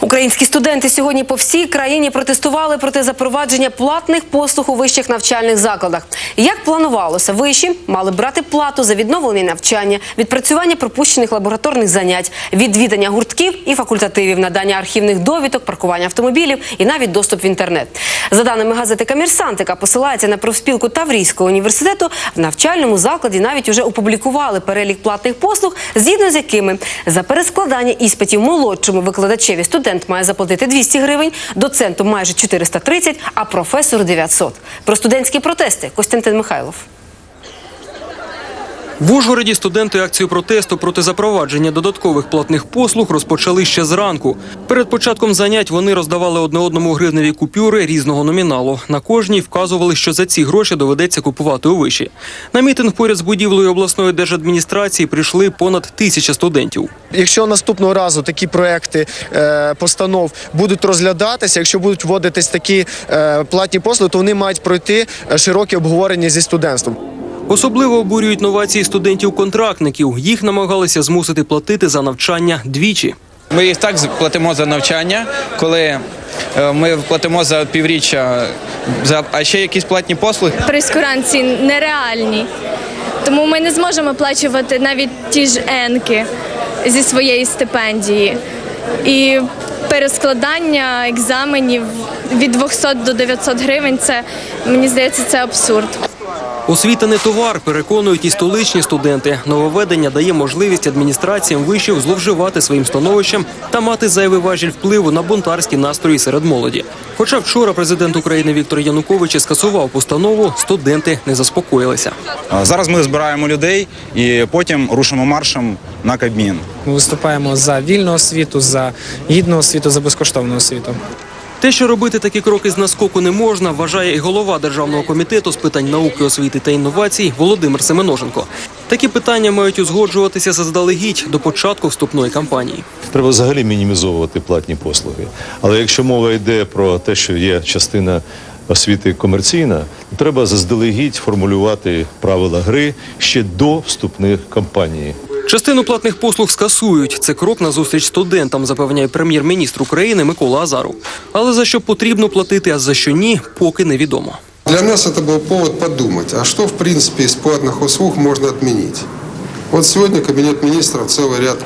Українські студенти сьогодні по всій країні протестували проти запровадження платних послуг у вищих навчальних закладах. Як планувалося, виші мали брати плату за відновлення навчання, відпрацювання пропущених лабораторних занять, відвідання гуртків і факультативів, надання архівних довідок, паркування автомобілів і навіть доступ в інтернет. За даними газети Комерсант, яка посилається на профспілку Таврійського університету, в навчальному закладі навіть уже опублікували перелік платних послуг, згідно з якими за перескладання іспитів молодшому викладачеві студент має заплатити 200 гривень, доценту майже 430, а професору 900. Про студентські протести Костянтин Михайлов. В Ужгороді студенти акцію протесту проти запровадження додаткових платних послуг розпочали ще зранку. Перед початком занять вони роздавали одне одному гривневі купюри різного номіналу. На кожній вказували, що за ці гроші доведеться купувати у виші. На мітинг поряд з будівлею обласної держадміністрації прийшли понад тисяча студентів. Якщо наступного разу такі проекти е, постанов будуть розглядатися, якщо будуть вводитись такі е, платні послуги, то вони мають пройти е, широке обговорення зі студентством. Особливо обурюють новації студентів-контрактників. Їх намагалися змусити платити за навчання двічі. Ми і так платимо за навчання, коли е, ми платимо за півріччя, за а ще якісь платні послуги. прейскуранці нереальні. Тому ми не зможемо оплачувати навіть ті ж енки зі своєї стипендії. І перескладання екзаменів від 200 до 900 гривень це мені здається це абсурд. Освіта не товар, переконують і столичні студенти. Нововведення дає можливість адміністраціям вишів зловживати своїм становищем та мати зайвий важіль впливу на бунтарські настрої серед молоді. Хоча вчора президент України Віктор Янукович скасував постанову, студенти не заспокоїлися. Зараз ми збираємо людей і потім рушимо маршем на Кабмін. Ми виступаємо за вільну освіту, за гідну освіту, за безкоштовну освіту. Те, що робити такі кроки з наскоку не можна, вважає і голова державного комітету з питань науки, освіти та інновацій Володимир Семеноженко. Такі питання мають узгоджуватися заздалегідь до початку вступної кампанії. Треба взагалі мінімізовувати платні послуги. Але якщо мова йде про те, що є частина освіти комерційна, треба заздалегідь формулювати правила гри ще до вступних кампаній. Частину платних послуг скасують. Це крок на зустріч студентам, запевняє прем'єр-міністр України Микола Азаров. Але за що потрібно платити, а за що ні, поки невідомо. Для нас это был повод подумать, а что в принципе из платных услуг можно отменить. Вот сегодня Кабинет министров целый ряд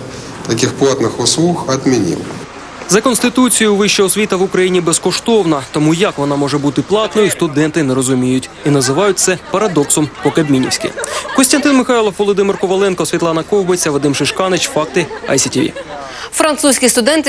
таких платных услуг отменил. За конституцією вища освіта в Україні безкоштовна, тому як вона може бути платною, студенти не розуміють і називають це парадоксом по-кабмінівськи. Костянтин Михайлов, Володимир Коваленко, Світлана Ковбиця, Вадим Шишканич. Факти ICTV. Французькі студенти